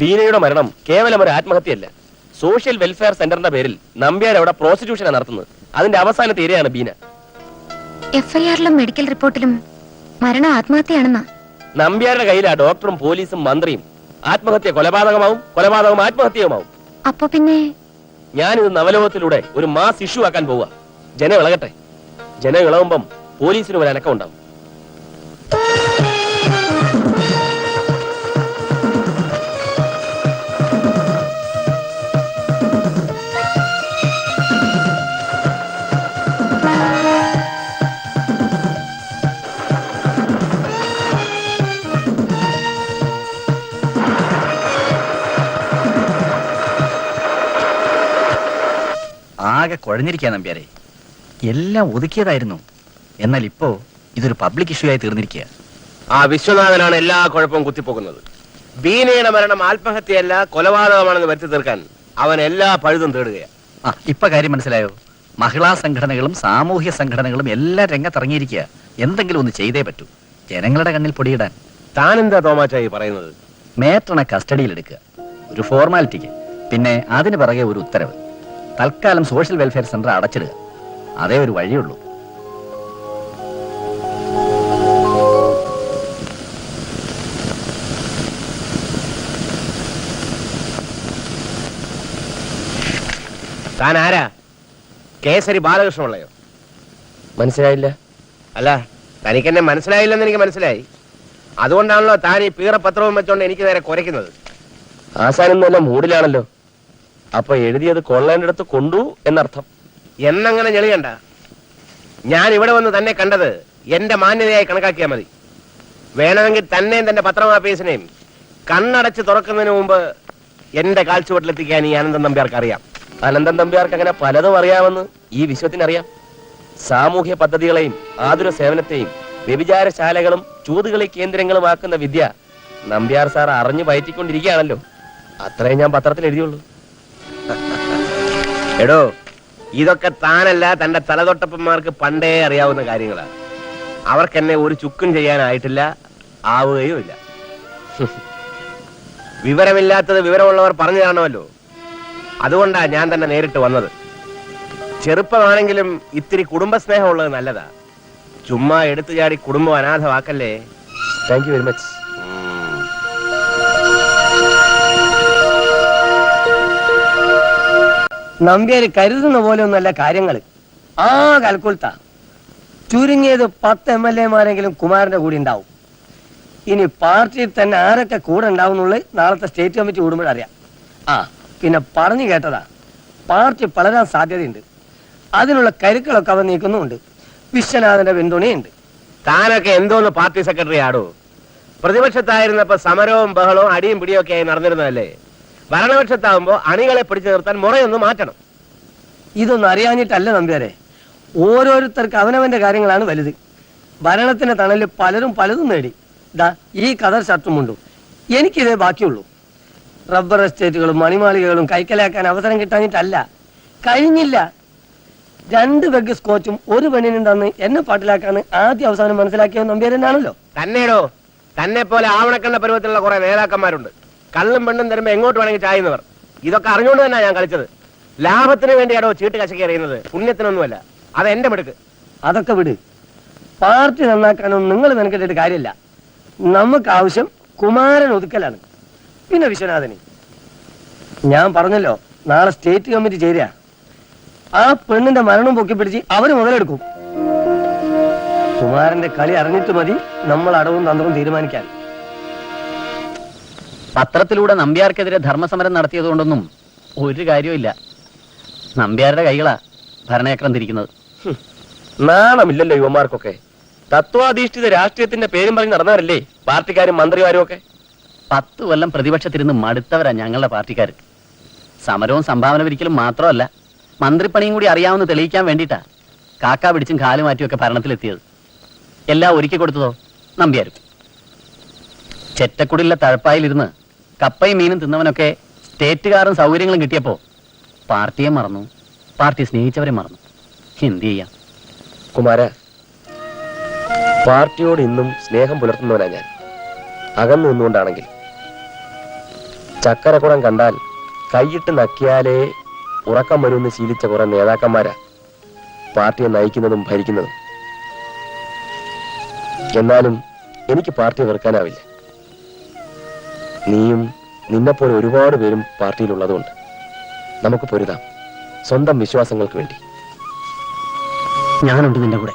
ബീനയുടെ മരണം കേവലം ഒരു ആത്മഹത്യയല്ല. സോഷ്യൽ വെൽഫെയർ സെന്ററിന്റെ പേരിൽ നമ്പ്യാർ അവിടെ പ്രോസിക്യൂഷനാണ് നടത്തുന്നത്. അതിന്റെ അവസാന തീരെയാണ് ബീന. എഫ്ഐആറിലും മെഡിക്കൽ റിപ്പോർട്ടിലും മരണം ആത്മഹത്യയാണെന്നാ? നമ്പ്യാരുടെ കയ്യിലാ ഡോക്ടറും പോലീസും മന്ത്രിയും. ആത്മഹത്യ കൊലപാതകമാവും കൊലപാതകം ആത്മഹത്യയുമാവും. അപ്പൊ പിന്നെ? ഞാനിത് നവലോകത്തിലൂടെ ഒരു മാസ് ഇഷ്യൂ ആക്കാൻ പോവുക ജനം ഇളകട്ടെ ജനം ഇളകുമ്പം പോലീസിന് ഒരു അനക്കം ഉണ്ടാവും ആകെ കുഴഞ്ഞിരിക്കുക നമ്പ്യാരെ. എല്ലാം ഒതുക്കിയതായിരുന്നു. എന്നാൽ ഇപ്പോ ഇതൊരു പബ്ലിക് ഇഷ്യൂ ആയി തീർന്നിരിക്കുക ആ വിശ്വനാഥനാണ് എല്ലാ കുഴപ്പവും കുത്തിപ്പോകുന്നത്. ബീനയുടെ മരണം ആത്മഹത്യയല്ല കൊലപാതകമാണെന്ന് വരുത്തി തീർക്കാൻ അവൻ എല്ലാ പഴുതും തേടുകയാണ് ആ ഇപ്പൊ കാര്യം മനസ്സിലായോ? മഹിളാ സംഘടനകളും സാമൂഹ്യ സംഘടനകളും എല്ലാം രംഗത്തിറങ്ങിയിരിക്കുക എന്തെങ്കിലും ഒന്ന് ചെയ്തേ പറ്റൂ. ജനങ്ങളുടെ കണ്ണിൽ പൊടിയിടാൻ. എന്താ തോമാച്ചായി പറയുന്നത്? മേറ്റണ കസ്റ്റഡിയിലെടുക്കുക. ഒരു ഫോർമാലിറ്റിക്ക്. പിന്നെ അതിന് പിറകെ ഒരു ഉത്തരവ്. തൽക്കാലം സോഷ്യൽ വെൽഫെയർ സെന്റർ അടച്ചിടുക. അതേ ഒരു വഴിയുള്ളൂ താൻ ആരാ കേസരി ബാലകൃഷ്ണപിള്ളയോ മനസ്സിലായില്ല. അല്ല തനിക്കെന്നെ മനസ്സിലായില്ലെന്ന് എനിക്ക് മനസ്സിലായി. അതുകൊണ്ടാണല്ലോ താൻ ഈ പീറപത്രവും വെച്ചോണ്ട് എനിക്ക് നേരെ കുരയ്ക്കുന്നത്. ആസാനൊന്നും എല്ലാം മൂഡിലാണല്ലോ അപ്പൊ എഴുതിയത് കൊള്ളേണ്ടടുത്ത് കൊണ്ടു എന്നർത്ഥം. എന്നങ്ങനെ ഞെളിയണ്ട. ഞാൻ ഇവിടെ വന്ന് തന്നെ കണ്ടത് എന്റെ മാന്യതയായി കണക്കാക്കിയാൽ മതി. വേണമെങ്കിൽ തന്നെയും തന്റെ പത്രമാഫീസിനെയും കണ്ണടച്ച് തുറക്കുന്നതിന് മുമ്പ് എന്റെ കാൽച്ചുവട്ടിലെത്തിക്കാൻ ഈ അനന്തൻ നമ്പ്യാർക്ക് അറിയാം. അനന്തൻ നമ്പ്യാർക്ക് അങ്ങനെ പലതും അറിയാമെന്ന് ഈ വിശ്വത്തിനറിയാം. സാമൂഹ്യ പദ്ധതികളെയും ആതുര സേവനത്തെയും വ്യഭിചാരശാലകളും ചൂതുകളി കേന്ദ്രങ്ങളുമാക്കുന്ന വിദ്യ നമ്പ്യാർ സാർ അറിഞ്ഞു പയറ്റിക്കൊണ്ടിരിക്കുകയാണല്ലോ. അത്രയും ഞാൻ പത്രത്തിൽ എഴുതിയുള്ളൂ. എടോ ഇതൊക്കെ താനല്ല തന്റെ തലതൊട്ടപ്പന്മാർക്ക് പണ്ടേ അറിയാവുന്ന കാര്യങ്ങളാണ് അവർക്കെന്നെ ഒരു ചുക്കും ചെയ്യാനായിട്ടില്ല ആവുകയും ഇല്ല വിവരമില്ലാത്തത് വിവരമുള്ളവർ പറഞ്ഞു തരണമല്ലോ. അതുകൊണ്ടാ ഞാൻ തന്നെ നേരിട്ട് വന്നത്. ചെറുപ്പമാണെങ്കിലും ഇത്തിരി കുടുംബസ്നേഹമുള്ളത് നല്ലതാ. ചുമ്മാ എടുത്തു ചാടി കുടുംബം അനാഥമാക്കല്ലേ? Thank you very much Nambiar കരുതുന്ന പോലെ ഒന്നല്ല കാര്യങ്ങൾ ആ കൽക്കുൽത്ത ചുരുങ്ങിയത് പത്ത് എം എൽ എമാരെങ്കിലും കുമാരന്റെ കൂടി ഉണ്ടാവും. ഇനി പാർട്ടിയിൽ തന്നെ ആരൊക്കെ കൂടെ ഉണ്ടാവും എന്നുള്ളത് നാളത്തെ സ്റ്റേറ്റ് കമ്മിറ്റി കൂടുമ്പോഴറിയാം ആ പിന്നെ പറഞ്ഞു കേട്ടതാ. പാർട്ടി വളരാൻ സാധ്യതയുണ്ട്. അതിനുള്ള കരുക്കളൊക്കെ അവർ നീക്കുന്നുമുണ്ട്. വിശ്വനാഥന്റെ പിന്തുണയുണ്ട്. താനൊക്കെ എന്തോന്ന് പാർട്ടി സെക്രട്ടറി ആടോ പ്രതിപക്ഷത്തായിരുന്നപ്പോ സമരവും ബഹളവും അടിയും പിടിയും ഒക്കെ ആയി നടന്നിരുന്നതല്ലേ? ഭരണപക്ഷത്താവുമ്പോ അണികളെ പിടിച്ചു നിർത്താൻ മുറയൊന്ന് മാറ്റണം. ഇതൊന്നും അറിയാഞ്ഞിട്ടല്ല നമ്പ്യാരെ. ഓരോരുത്തർക്ക് അവനവന്റെ കാര്യങ്ങളാണ് വലുത്. ഭരണത്തിന്റെ തണലിൽ പലരും പലതും നേടി. ദാ ഈ കതർ ഷർട്ടും മുണ്ടും. എനിക്കിതേ ബാക്കിയുള്ളൂ. റബ്ബർ എസ്റ്റേറ്റുകളും മണിമാളികകളും കൈക്കലാക്കാൻ അവസരം കിട്ടാഞ്ഞിട്ടല്ല. കഴിഞ്ഞില്ല. രണ്ട് വെഗ് സ്കോച്ചും ഒരു പെണ്ണിനും തന്ന് എന്നെ പാട്ടിലാക്കാണ് ആദ്യ അവസാനം മനസ്സിലാക്കിയ നമ്പ്യാരനാണല്ലോ തന്നെടോ. തന്നെ പോലെ ആവണക്കണ്ണ പരുവത്തിലുള്ള കുറെ നേതാക്കന്മാരുണ്ട്. കള്ളും പെണ്ണും തരുമ്പോ എങ്ങോട്ട് വേണമെങ്കിൽ ചായുന്നവർ. ഇതൊക്കെ അറിഞ്ഞുകൊണ്ട് തന്നെ ഞാൻ കളിച്ചത്. ലാഭത്തിന് വേണ്ടിയാണോ ചീട്ട് കശക്കി അറിയുന്നത് പുണ്യത്തിനൊന്നുമല്ല. അത് എന്റെ മിടുക്ക്. അതൊക്കെ വിട്. പാർട്ടി നന്നാക്കാനൊന്നും നിങ്ങൾ മെനക്കെട്ടിട്ട് കാര്യമില്ല. നമുക്ക് ആവശ്യം കുമാരൻ ഒതുക്കലാണ്. പിന്നെ വിശ്വനാഥന്. ഞാൻ പറഞ്ഞല്ലോ നാളെ സ്റ്റേറ്റ് കമ്മിറ്റി ചേരുക. ആ പെണ്ണിന്റെ മരണം പൊക്കി പിടിച്ച് അവർ മുതലെടുക്കും. കുമാരന്റെ കളി അറിഞ്ഞിട്ട് മതി. നമ്മൾ അടവും തന്ത്രവും തീരുമാനിക്കാൻ. പത്രത്തിലൂടെ നമ്പ്യാർക്കെതിരെ ധർമ്മസമരം നടത്തിയതുകൊണ്ടൊന്നും ഒരു കാര്യമില്ല നമ്പ്യാരുടെ കൈകളാ ഭരണചക്രം തിരിക്കുന്നത്. നാണമില്ലല്ലോ യുവമാർക്കൊക്കെ. തത്വാധിഷ്ഠിത രാഷ്ട്രീയത്തിന്റെ പേരും പറഞ്ഞ് നടന്നവരല്ലേ പാർട്ടിക്കാരും മന്ത്രിമാരും ഒക്കെ? പത്ത് കൊല്ലം പ്രതിപക്ഷത്തിരുന്ന് മടുത്തവരാ ഞങ്ങളുടെ പാർട്ടിക്കാർ സമരവും സംഭാവന ഒരിക്കലും മാത്രമല്ല മന്ത്രിപ്പണിയും കൂടി അറിയാമെന്ന് തെളിയിക്കാൻ വേണ്ടിയിട്ടാ കാക്ക പിടിച്ചും കാലു മാറ്റിയൊക്കെ ഭരണത്തിലെത്തിയത്. എല്ലാം ഒരുക്കി കൊടുത്തതോ നമ്പ്യാരും? ചെറ്റക്കുടിലെ തഴപ്പായിലിരുന്ന് കപ്പയും മീനും തിന്നവനൊക്കെ സ്റ്റേറ്റുകാരും സൗകര്യങ്ങളും കിട്ടിയപ്പോൾ പാർട്ടിയെ മറന്നു. പാർട്ടി സ്നേഹിച്ചവരെ മറന്നു. എന്ത് ചെയ്യാം? കുമാര പാർട്ടിയോട് ഇന്നും സ്നേഹം പുലർത്തുന്നവനാ ഞാൻ. അകന്നു നിന്നുകൊണ്ടാണെങ്കിൽ. ചക്കരക്കുടം കണ്ടാൽ കൈയിട്ട് നക്കിയാലേ ഉറക്കം വരുമെന്ന് ശീലിച്ച കുറെ നേതാക്കന്മാരാ പാർട്ടിയെ നയിക്കുന്നതും ഭരിക്കുന്നതും. എന്നാലും എനിക്ക് പാർട്ടി വെറുക്കാനാവില്ല. നീയും നിന്നെപ്പോലെ ഒരുപാട് പേരും പാർട്ടിയിലുള്ളതുകൊണ്ട് നമുക്ക് പൊരുതാം സ്വന്തം വിശ്വാസങ്ങൾക്ക് വേണ്ടി. ഞാനുണ്ട് നിന്റെ കൂടെ.